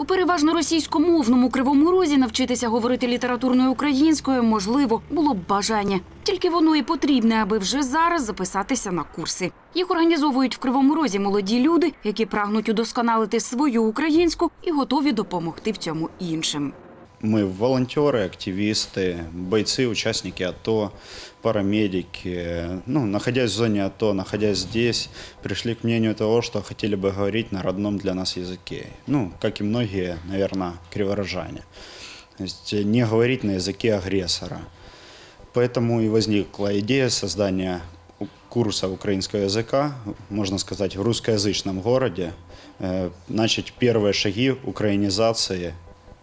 У переважно російськомовному кривому розі навчитися говорити літературною українською можливо було б бажання. Тільки воно і потрібне, аби вже зараз записатися на курси. Їх організовують в кривому розі молоді люди, які прагнуть удосконалити свою українську і готові допомогти в цьому іншим. Мы волонтеры, активисты, бойцы, участники АТО, парамедики. Ну, находясь в зоне АТО, находясь здесь, пришли к мнению того, что хотели бы говорить на родном для нас языке. Ну, как и многие, наверное, криворожане. То есть э, не говорить на языке агрессора. Поэтому и возникла идея создания курса украинского языка, можно сказать, в русскоязычном городе, э, начать первые шаги украинизации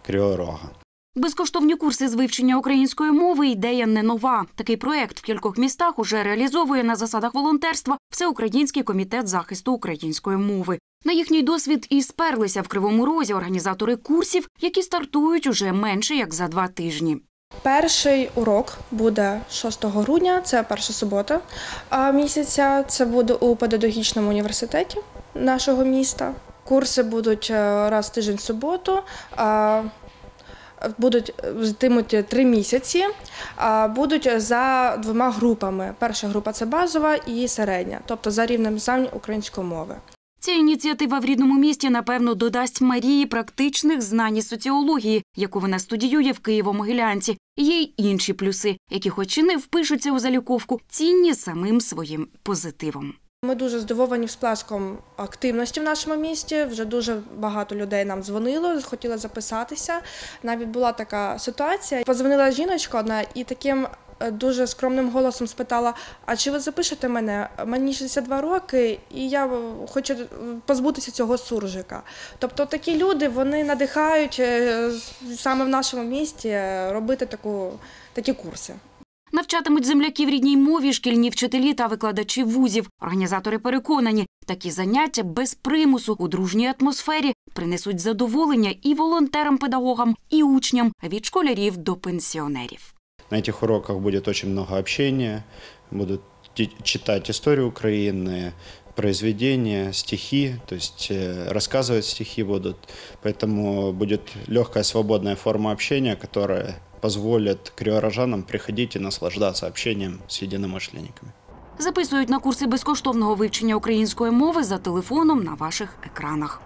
Кривого Рога. Безкоштовні курси з вивчення української мови ідея не нова. Такий проект в кількох містах уже реалізовує на засадах волонтерства Всеукраїнський комітет захисту української мови. На їхній досвід і сперлися в кривому розі організатори курсів, які стартують уже менше як за два тижні. Перший урок буде 6 грудня, це перша субота місяця. Це буде у педагогічному університеті нашого міста. Курси будуть е, раз в тиждень в суботу. Будуть йтимуть три місяці, будуть за двома групами. Перша група це базова і середня, тобто за рівнем знань української мови. Ця ініціатива в рідному місті напевно додасть Марії практичних знань соціології, яку вона студіює в Києво-Могилянці. Є й інші плюси, які, хоч і не впишуться у заліковку, цінні самим своїм позитивом. Ми дуже здивовані всплеском активності в нашому місті. Вже дуже багато людей нам дзвонило, хотіли записатися. Навіть була така ситуація. Позвонила жіночка одна і таким е, дуже скромним голосом спитала: А чи ви запишете мене? Мені 62 роки, і я е, хочу позбутися цього суржика. Тобто такі люди вони надихають е, саме в нашому місті е, робити таку, такі курси. Навчатимуть земляків рідній мові, шкільні вчителі та викладачі вузів. Організатори переконані, такі заняття без примусу у дружній атмосфері принесуть задоволення і волонтерам-педагогам, і учням від школярів до пенсіонерів. На этих уроках будет очень много общения, будут ти- читать историю Украины, произведения, стихи, то есть э, рассказывать стихи будут. Поэтому будет легкая свободная форма общения, которая позволит криворожанам приходить и наслаждаться общением с единомышленниками. Записують на курси безкоштовного вивчення української мови за телефоном на ваших екранах.